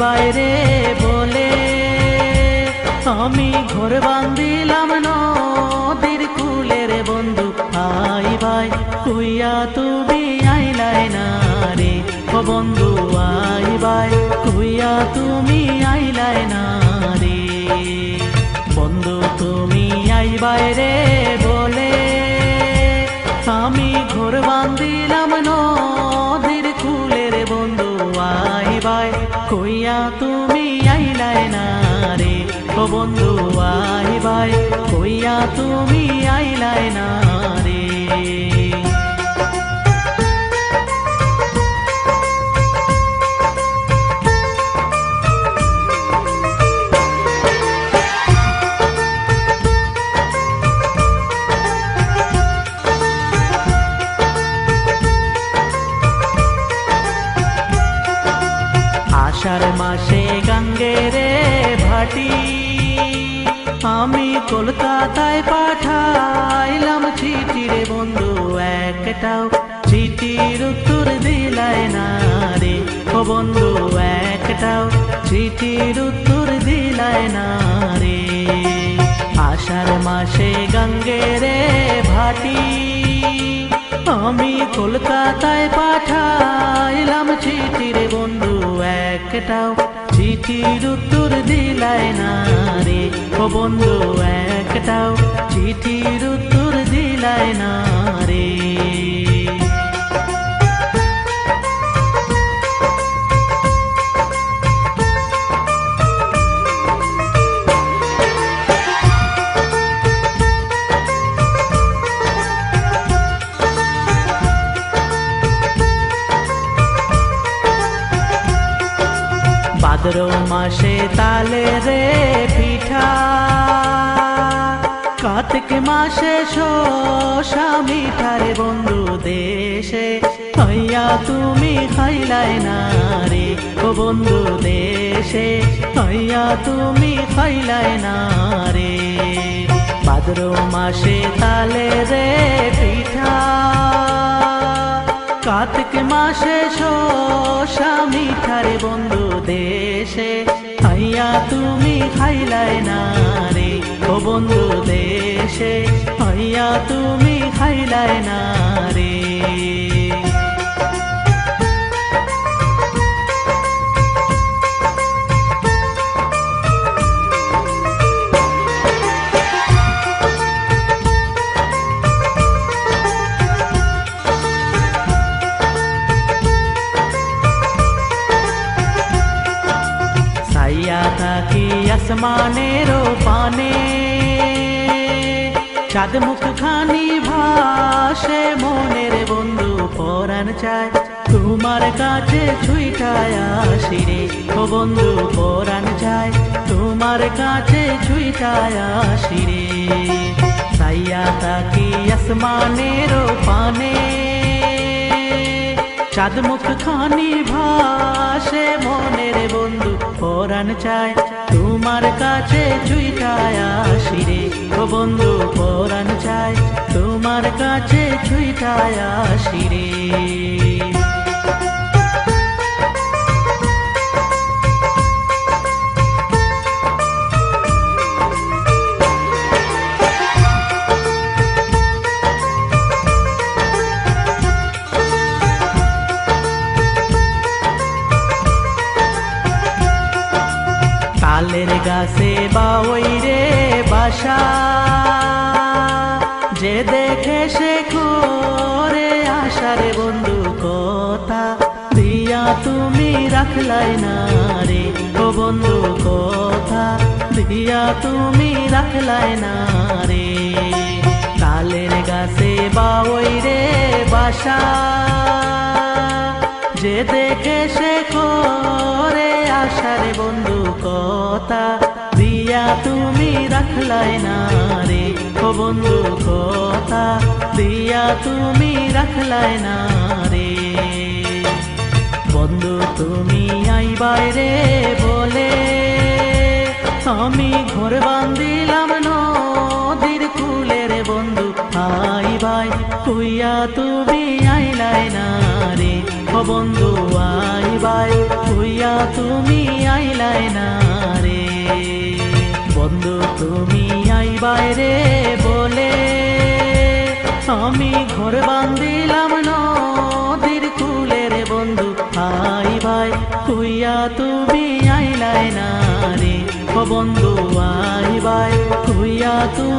বাইরে বলে, আমি ঘর বান্ধিলাম নদীর কুলের বন্ধু। আই ভাই, কুইয়া তুমি আইলাই না রে। ও বন্ধু, আই ভাই, কুইয়া তুমি আইলাই না রে। বন্ধু তুমি আই বাইরে বলে, আমি ঘর বান্ধিলাম নদী ও বন্ধু আই ভাই কইয়া তুমি আইলাই না রে। আষাঢ় মাসে গঙ্গে রে ভাটি আমি কলকাতায় পাঠাইলাম চিঠি রে বন্ধু একটাও। চিঠির উত্তর দিলাই না রে ও বন্ধু একটাও। চিঠির উত্তর দিলাই না রে। আষাঢ় মাসে গঙ্গে রে ভাটি। আমি কলকাতায় পাঠাইলাম চিঠির বন্ধু একটাও। চিঠির উত্তর দিলাই না রে। ও বন্ধু একটাও চিঠির উত্তর দিলাই না রে। ভাদ্র মাসে তালে রে পিঠা। কার্তিক মাসে শোষা মিঠা রে বন্ধু দেশে। হইয়া তুমি খাইলাই না রে ও বন্ধু দেশে। হইয়া তুমি খাইলাই না রে ভাদ্র মাসে তালে রে পিঠা। কার্তিক মাসে স্বামী মিঠারে বন্ধু দেশে। আইয়া তুমি খাইলাই না রে ও বন্ধু দেশে। আইয়া তুমি খাইলাই না রে থাকি আসমানের পানে চাঁদ মুখ খানি ভাসে মনের বন্ধু পরাণ চায় তোমার কাছে ছুইটায় আসি রে ও বন্ধু পরাণ চায় তোমার কাছে ছুইটায় আসি রে সাইয়া থাকি আসমানের পানে চাঁদ মুখ খানি ভাসে মনের বন্ধু, পরাণ চায়। তোমার কাছে ছুইটায় আসি রে, ও বন্ধু, পরাণ চায়। তোমার কাছে ছুইটায় আসি রে। তালের গাছে বা ওই রে বাসা। যে দেখে সে করে আশারে বন্ধু কথা। দিয়া তুমি রাখলাই না রে ও বন্ধু কথা। দিয়া তুমি রাখলাই না রে। তালের গাছে বা ওই রে বাসা। যে দেখে সে করে দিয়া তুমি রাখলাই না রে, ও বন্ধু কথা। দিয়া তুমি রাখলাই না রে। বন্ধু তুমি আই বাইরে বলে, আমি ঘর বান্ধিলাম নদীর কুলের বন্ধু। আই ভাই, কুইয়া তুমি আইলাই না রে, ও বন্ধু আই ভাই, কুইয়া তুমি আইলাই না রে। বন্ধু, তুমি আই বাইরে বলে। আমি ঘর বান্ধিলাম নদীর কুলের বন্ধু। আই ভাই কুইয়া তুমি আইলাই না রে বন্ধু, আই ভাই কুইয়া তুমি